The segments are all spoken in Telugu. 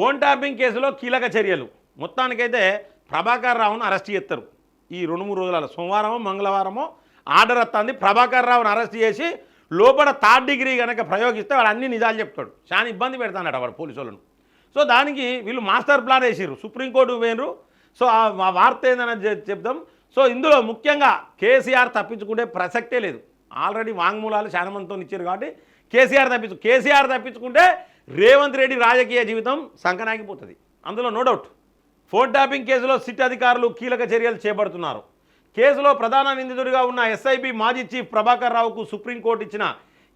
ఫోన్ ట్యాపింగ్ కేసులో కీలక చర్యలు. మొత్తానికైతే ప్రభాకర్ రావును అరెస్ట్ చేస్తారు. ఈ రెండు మూడు రోజుల సోమవారమో మంగళవారమో ఆర్డర్ వస్తుంది. ప్రభాకర్ రావును అరెస్ట్ చేసి లోపల థర్డ్ డిగ్రీ కనుక ప్రయోగిస్తే వాడు అన్ని నిజాలు చెప్తాడు. చాలా ఇబ్బంది పెడతాడట వాడు పోలీసు సో దానికి వీళ్ళు మాస్టర్ ప్లాన్ వేసారు సుప్రీంకోర్టు పోయినరు సో ఆ వార్త ఏందని చెప్దాం. సో ఇందులో ముఖ్యంగా కేసీఆర్ తప్పించుకుంటే ప్రసక్తే లేదు. ఆల్రెడీ వాంగ్మూలాలు చాలా మందితో ఇచ్చారు కాబట్టి కేసీఆర్ తప్పించు కేసీఆర్ తప్పించుకుంటే రేవంత్ రెడ్డి రాజకీయ జీవితం సంకనాగిపోతుంది. అందులో నో డౌట్ ఫోన్ ట్యాపింగ్ కేసులో సిట్ అధికారులు కీలక చర్యలు చేపడుతున్నారు. కేసులో ప్రధాన నిందితుడిగా ఉన్న ఎస్ఐబి మాజీ చీఫ్ ప్రభాకర్ రావుకు సుప్రీంకోర్టు ఇచ్చిన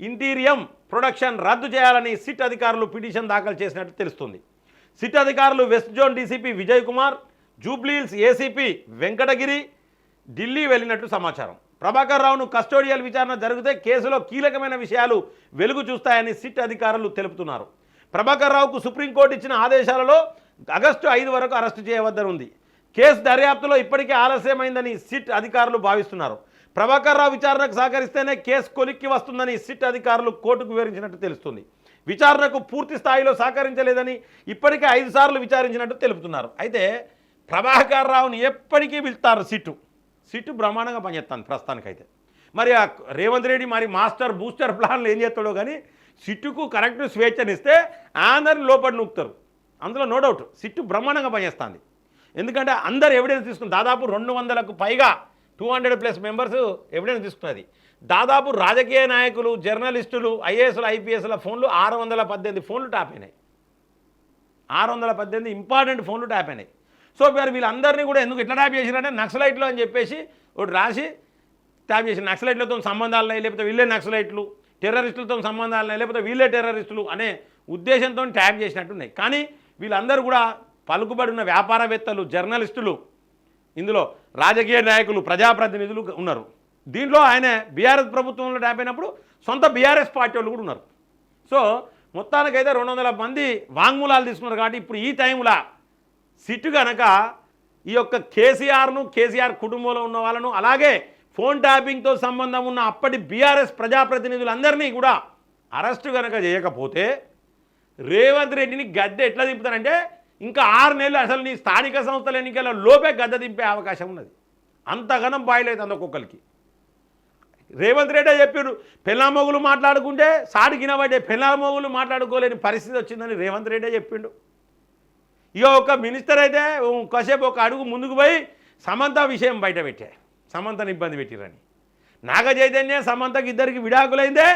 ఇంటీరియం ప్రొడక్షన్ రద్దు చేయాలని సిట్ అధికారులు పిటిషన్ దాఖలు చేసినట్టు తెలుస్తుంది. సిట్ అధికారులు west zone DCP Vijay Kumar Jubilee Hills ACP Venkatagiri Delhi వెళ్ళినట్టు సమాచారం. ప్రభాకర్ రావును కస్టోడియల్ విచారణ జరిగితే కేసులో కీలకమైన విషయాలు వెలుగు చూస్తాయని సిట్ అధికారులు తెలుపుతున్నారు. ప్రభాకర్ రావుకు సుప్రీంకోర్టు ఇచ్చిన ఆదేశాలలో ఆగస్టు ఐదు వరకు అరెస్టు చేయవద్దని ఉంది కేసు దర్యాప్తులో ఇప్పటికే ఆలస్యమైందని సిట్ అధికారులు భావిస్తున్నారు. ప్రభాకర్ రావు విచారణకు సహకరిస్తేనే కేసు కొలిక్కి వస్తుందని సిట్ అధికారులు కోర్టుకు వివరించినట్టు తెలుస్తుంది. విచారణకు పూర్తి స్థాయిలో సహకరించలేదని ఇప్పటికే ఐదు సార్లు విచారించినట్టు తెలుపుతున్నారు. అయితే ప్రభాకర్ రావుని ఎప్పటికీ పిలుస్తారు సిట్టు. సిట్టు బ్రహ్మాండంగా పనిచేస్తాను ప్రస్తుతానికైతే. మరి ఆ రేవంత్ రెడ్డి మరి మాస్టర్ బూస్టర్ ప్లాన్లు ఏం చేస్తాడో కానీ సిట్టుకు కరెక్ట్ స్వేచ్ఛనిస్తే ఆందరిని లోపల నూపుతారు అందులో నో డౌట్ సిట్టు బ్రహ్మాండంగా పనిచేస్తుంది. ఎందుకంటే అందరు ఎవిడెన్స్ తీసుకుని దాదాపు రెండు వందలకు పైగా two hundred plus members evidence తీసుకున్నది. దాదాపు రాజకీయ నాయకులు జర్నలిస్టులు ఐఏఎస్లు ఐపీఎస్ల ఫోన్లు ఆరు వందల పద్దెనిమిది ఫోన్లు ట్యాప్ అయినాయి. ఆరు వందల పద్దెనిమిది ఇంపార్టెంట్ ఫోన్లు ట్యాప్ అయినాయి. సో మరి వీళ్ళందరినీ కూడా ఎందుకు ఎట్లా ట్యాప్ చేసిరంటే నక్సలైట్లు అని చెప్పేసి ఒకటి రాసి ట్యాప్ చేసి నక్సలైట్లతో సంబంధాలు ఉన్నాయి లేకపోతే వీళ్ళే నక్సలైట్లు టెర్రరిస్టులతో సంబంధాలు ఉన్నాయి లేకపోతే వీళ్ళే టెర్రరిస్టులు అనే ఉద్దేశంతో ట్యాప్ చేసినట్టున్నాయి. కానీ వీళ్ళందరూ కూడా పలుకుబడి ఉన్న వ్యాపారవేత్తలు జర్నలిస్టులు ఇందులో రాజకీయ నాయకులు ప్రజాప్రతినిధులు ఉన్నారు. దీంట్లో ఆయన బీఆర్ఎస్ ప్రభుత్వంలో ట్యాప్ అయినప్పుడు సొంత బీఆర్ఎస్ పార్టీ వాళ్ళు కూడా ఉన్నారు. సో మొత్తానికైతే రెండు వందల మంది వాంగ్మూలాలు తీసుకున్నారు కాబట్టి ఇప్పుడు ఈ టైంలో సిట్టు కనుక ఈ యొక్క కేసీఆర్ను కేసీఆర్ కుటుంబంలో ఉన్న వాళ్ళను అలాగే ఫోన్ ట్యాపింగ్తో సంబంధం ఉన్న అప్పటి బీఆర్ఎస్ ప్రజాప్రతినిధులందరినీ కూడా అరెస్టు కనుక చేయకపోతే రేవంత్ రెడ్డిని గద్దె ఎట్లా దింపుతారంటే ఇంకా ఆరు నెలలు అసలు నీ స్థానిక సంస్థల ఎన్నికల లోపే గద్దె దింపే అవకాశం ఉన్నది. అంతగనం బాయిల్ అవుతుంది ఒక్కొక్కరికి రేవంత్ రెడ్డి చెప్పాడు పెళ్ళామొగులు మాట్లాడుకుంటే సాడికిన పడే పెళ్ళామొగులు మాట్లాడుకోలేని పరిస్థితి వచ్చిందని రేవంత్ రెడ్డి చెప్పిండు ఇక ఒక మినిస్టర్ అయితే కాసేపు ఒక అడుగు ముందుకు పోయి సమంత విషయం బయట పెట్టే. సమంతని ఇబ్బంది పెట్టిరని నాగ చైతన్య సమంతకి ఇద్దరికి విడాకులైందే.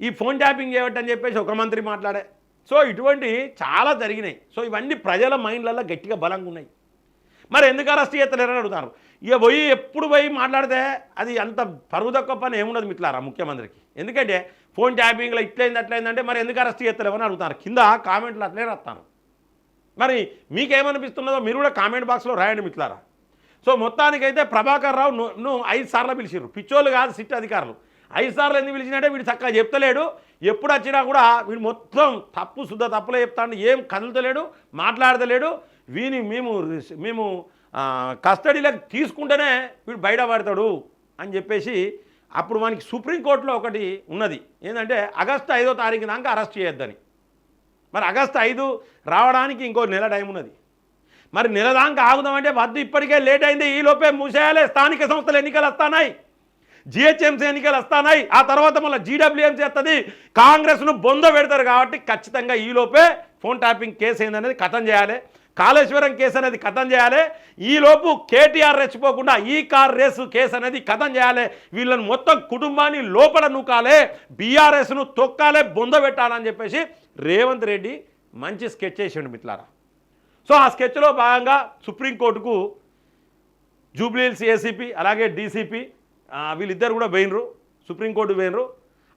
ఈ ఫోన్ ట్యాపింగ్ చేయవట్టని చెప్పేసి ఒక మంత్రి మాట్లాడే. సో ఇటువంటి చాలా జరిగినాయి. సో ఇవన్నీ ప్రజల మైండ్లలో గట్టిగా బలంగా ఉన్నాయి మరి ఎందుకు అరెస్ట్ చేస్తలేరని అడుగుతారు. ఇక పోయి ఎప్పుడు పోయి మాట్లాడితే అది అంత పరుగు తక్కువ పని ఏమున్నది మిట్లారా ముఖ్యమంత్రికి. ఎందుకంటే ఫోన్ ట్యాపింగ్లో ఇట్లయింది అట్లయిందంటే మరి ఎందుకు అరెస్ట్ చేస్తలేవని అడుగుతారు. కింద కామెంట్లు అట్లే రాస్తాను మరి మీకేమనిపిస్తున్నదో మీరు కూడా కామెంట్ బాక్స్లో రాయండి మిట్లారా సో మొత్తానికైతే ప్రభాకర్ రావు నువ్వు ఐదు సార్లు పిలిచిర్రు. పిచ్చోళ్ళు కాదు సిట్ అధికారులు. ఐదు సార్లు ఎందుకు పిలిచినట్టే వీడు చక్కగా చెప్తలేడు. ఎప్పుడు వచ్చినా కూడా వీడు మొత్తం తప్పు శుద్ధ తప్పులే చెప్తాను ఏం కదులుతలేడు మాట్లాడతలేడు. వీని మేము మేము కస్టడీలోకి తీసుకుంటేనే వీడు బయటపడతాడు అని చెప్పేసి అప్పుడు మనకి సుప్రీంకోర్టులో ఒకటి ఉన్నది. ఏంటంటే ఆగస్టు ఐదో తారీఖు దాకా అరెస్ట్ చేయొద్దని. మరి ఆగస్టు ఐదు రావడానికి ఇంకో నెల టైం ఉన్నది. మరి నెల దాకా ఆగుదామంటే వద్దు ఇప్పటికే లేట్ అయింది. ఈలోపే మూసేయాలి. స్థానిక సంస్థలు ఎన్నికలు వస్తానాయి జిహెచ్ఎంసీ ఎన్నికలు వస్తానాయి ఆ తర్వాత మళ్ళీ జీడబ్ల్యూఎంసీ వస్తుంది కాంగ్రెస్ను బొంద పెడతారు కాబట్టి ఖచ్చితంగా ఈలోపే ఫోన్ ట్యాపింగ్ కేసు ఏందనేది కథం చేయాలి. కాళేశ్వరం కేసు అనేది కథం చేయాలి. ఈలోపు కేటీఆర్ రెచ్చిపోకుండా ఈ కార్ రేసు కేసు అనేది కథం చేయాలి. వీళ్ళని మొత్తం కుటుంబాన్ని లోపల నూకాలే. బీఆర్ఎస్ను తొక్కాలే బొంద పెట్టాలని చెప్పేసి రేవంత్ రెడ్డి మంచి స్కెచ్ చేసిండు మిట్లారా సో ఆ స్కెచ్లో భాగంగా సుప్రీంకోర్టుకు జూబ్లీహిల్స్ ఏసీపీ అలాగే డీసీపీ వీళ్ళిద్దరు కూడా పోయినరు. సుప్రీంకోర్టు పోయినరు.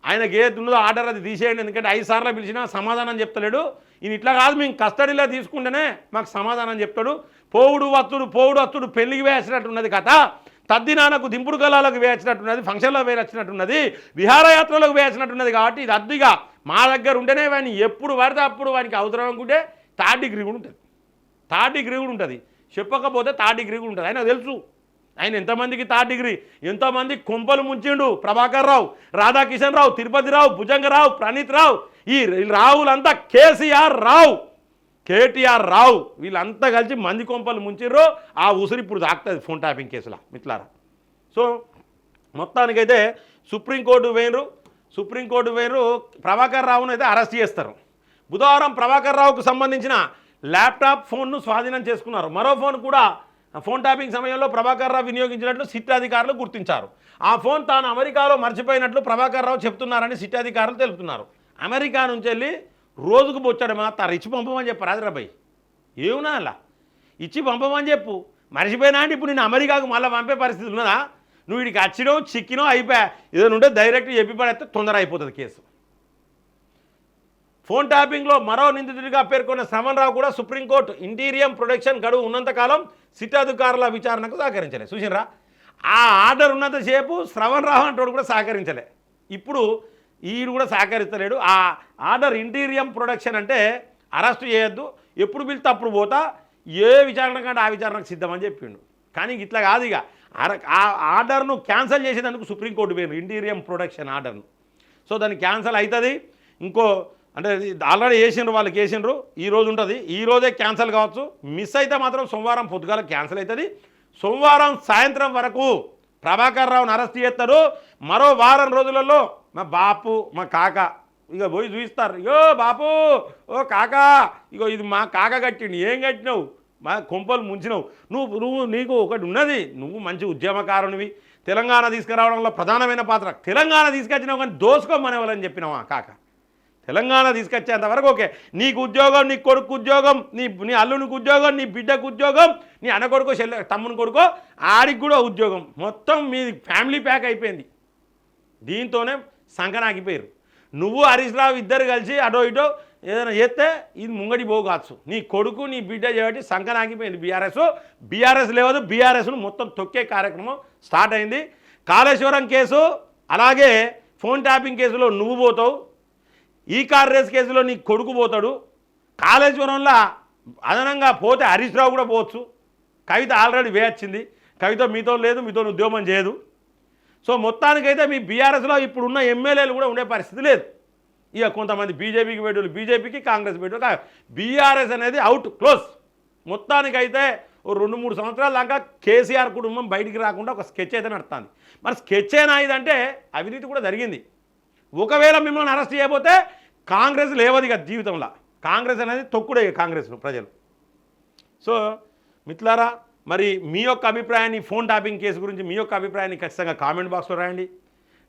ఆయనకి ఏది ఉన్నదో ఆర్డర్ అది తీసేయండి. ఎందుకంటే ఐదు సార్లు పిలిచినా సమాధానం చెప్తలేడు. ఈయన ఇట్లా కాదు మేము కస్టడీలో తీసుకుంటేనే మాకు సమాధానం చెప్తాడు. పోవుడు వత్తుడు పోవుడు వత్తుడు పెళ్ళికి వేసినట్టున్నది కథ. తద్దినానకు దింపుడు కళాలకు వేసినట్టున్నది ఫంక్షన్లో వేసినట్టున్నది విహారయాత్రలకు వేసినట్టున్నది కాబట్టి ఇది అద్దిగా. మా దగ్గర ఉంటేనే వాడిని ఎప్పుడు పడితే అప్పుడు వానికి అవసరం అనుకుంటే థర్డ్ డిగ్రీ కూడా ఉంటుంది. థర్డ్ డిగ్రీ కూడా ఉంటుంది. చెప్పకపోతే థర్డ్ డిగ్రీ కూడా ఉంటుంది. ఆయన తెలుసు. ఆయన ఎంతమందికి థర్డ్ డిగ్రీ? ఎంతోమంది కొంపలు ముంచిండు ప్రభాకర్ రావు రాధాకిషన్ రావు తిరుపతి రావు భుజంగరావు ప్రణీత్ రావు ఈ రావులంతా కేసీఆర్ రావు కేటీఆర్ రావు. వీళ్ళంతా కలిసి మంది కొంపలు ముంచిర్రు. ఆ ఉసిరి ఇప్పుడు దాక్తుంది ఫోన్ ట్యాపింగ్ కేసులా మిట్లారా సో మొత్తానికైతే సుప్రీంకోర్టు వేయరు. సుప్రీంకోర్టు వేయరు. ప్రభాకర్ రావును అయితే అరెస్ట్ చేస్తారు. బుధవారం ప్రభాకర్ రావుకు సంబంధించిన ల్యాప్టాప్ ఫోన్ను స్వాధీనం చేసుకున్నారు. మరో ఫోన్ కూడా ఫోన్ ట్యాపింగ్ సమయంలో ప్రభాకర్ రావు వినియోగించినట్లు సిట్ అధికారులు గుర్తించారు. ఆ ఫోన్ తాను అమెరికాలో మర్చిపోయినట్లు ప్రభాకర్ రావు చెప్తున్నారని సిట్ అధికారులు తెలుపుతున్నారు. అమెరికా నుంచి వెళ్ళి రోజుకు బొచ్చాడు మా తర ఇచ్చి పంపమని చెప్పు రాజరాబాయ్ ఏమున్నా అలా? ఇచ్చి పంపమని చెప్పు. మర్చిపోయినా అంటే ఇప్పుడు నేను అమెరికాకు మళ్ళీ పంపే పరిస్థితి ఉన్నదా? నువ్వు ఇడికి వచ్చినావు చిక్కినో అయిపోయా. ఏదైనా ఉంటే డైరెక్ట్ చెప్పి పడేస్తే తొందర అయిపోతుంది కేసు. ఫోన్ ట్యాపింగ్లో మరో నిందితుడిగా పేర్కొన్న శ్రవణ్ రావు కూడా సుప్రీంకోర్టు ఇంటీరియం ప్రొటెక్షన్ గడువు ఉన్నంతకాలం సిట్ అధికారుల విచారణకు సహకరించలే. చూసినరా? ఆ ఆర్డర్ ఉన్నంతసేపు శ్రవణ్ రావు అంటోడు కూడా సహకరించలే. ఇప్పుడు ఈయన కూడా సహకరిస్తలేడు. ఆ ఆర్డర్ ఇంటీరియం ప్రొడక్షన్ అంటే అరెస్ట్ చేయొద్దు. ఎప్పుడు పిలితే అప్పుడు పోతా. ఏ విచారణ కంటే ఆ విచారణకు సిద్ధమని చెప్పిండు. కానీ ఇట్లా కాదు ఇక. ఆ ఆర్డర్ను క్యాన్సిల్ చేసేందుకు సుప్రీంకోర్టు పోయింది. ఇంటీరియం ప్రొడక్షన్ ఆర్డర్ను. సో దాన్ని క్యాన్సిల్ అవుతుంది ఇంకో అంటే ఆల్రెడీ వేసిండ్రు వాళ్ళకి వేసిండ్రు ఈ రోజు ఉంటుంది. ఈ రోజే క్యాన్సిల్ కావచ్చు. మిస్ అయితే మాత్రం సోమవారం పొద్దుగాల క్యాన్సిల్ అవుతుంది సోమవారం సాయంత్రం వరకు ప్రభాకర్ రావును అరెస్ట్ చేస్తారు. మరో వారం రోజులలో మా బాపు మా కాక. ఇక పోయి చూపిస్తారు యో బాపు ఓ కాక. ఇగో ఇది మా కాక కట్టిండు. ఏం కట్టినావు? మా కొంపలు ముంచినావు. నువ్వు నువ్వు నీకు ఒకటి ఉన్నది. నువ్వు మంచి ఉద్యమకారునివి. తెలంగాణ తీసుకురావడంలో ప్రధానమైన పాత్ర. తెలంగాణ తీసుకొచ్చినావు కానీ దోసుకోమనేవాళ్ళని చెప్పినావా కాక. తెలంగాణ తీసుకొచ్చేంత వరకు ఓకే. నీకు ఉద్యోగం నీ కొడుకు ఉద్యోగం నీ నీ అల్లునికి ఉద్యోగం నీ బిడ్డకు ఉద్యోగం నీ అన్న కొడుకో చెల్లె తమ్ముని కొడుకో ఆడికి కూడా ఉద్యోగం. మొత్తం మీ ఫ్యామిలీ ప్యాక్ అయిపోయింది. దీంతోనే సంకనాగిపోయారు నువ్వు హరీష్ రావు ఇద్దరు కలిసి అటో ఇటో ఏదైనా చేస్తే ఇది ముంగడి పోవు కావచ్చు. నీ కొడుకు నీ బిడ్డ చేయబట్టి సంకనాగిపోయింది బీఆర్ఎస్. బీఆర్ఎస్ లేవదు బీఆర్ఎస్ను మొత్తం తొక్కే కార్యక్రమం స్టార్ట్ అయింది. కాళేశ్వరం కేసు అలాగే ఫోన్ ట్యాపింగ్ కేసులో నువ్వు పోతావు. ఈ కార్ రేస్ కేసులో నీ కొడుకు పోతాడు. కాళేశ్వరంలో అదనంగా పోతే హరీష్ రావు కూడా పోవచ్చు. కవిత ఆల్రెడీ వేయచ్చింది. కవిత మీతో లేదు మీతో ఉద్యోగం చేయదు. సో మొత్తానికైతే మీ బీఆర్ఎస్లో ఇప్పుడున్న ఎమ్మెల్యేలు కూడా ఉండే పరిస్థితి లేదు. ఇక కొంతమంది బీజేపీకి పెట్టు బీజేపీకి కాంగ్రెస్ పెట్టు బీఆర్ఎస్ అనేది అవుట్ క్లోజ్. మొత్తానికైతే ఓ రెండు మూడు సంవత్సరాల దాకా కేసీఆర్ కుటుంబం బయటికి రాకుండా ఒక స్కెచ్ అయితే నడుస్తుంది. మరి స్కెచ్ అయినా ఇదంటే అవినీతి కూడా జరిగింది. ఒకవేళ మిమ్మల్ని అరెస్ట్ చేయబోతే కాంగ్రెస్ లేవది కదా జీవితంలో. కాంగ్రెస్ అనేది తొక్కుడే కాంగ్రెస్ ప్రజలు. సో మిత్లారా మరి మీ యొక్క అభిప్రాయాన్ని ఫోన్ ట్యాపింగ్ కేసు గురించి మీ యొక్క అభిప్రాయాన్ని ఖచ్చితంగా కామెంట్ బాక్స్లో రాయండి.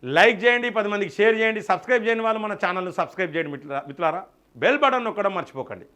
లైక్ చేయండి పది మందికి షేర్ చేయండి సబ్స్క్రైబ్ చేయని వాళ్ళు మన ఛానల్ను సబ్స్క్రైబ్ చేయండి మిత్రులారా మిత్రులారా. బెల్ బటన్ నొక్కడం మర్చిపోకండి.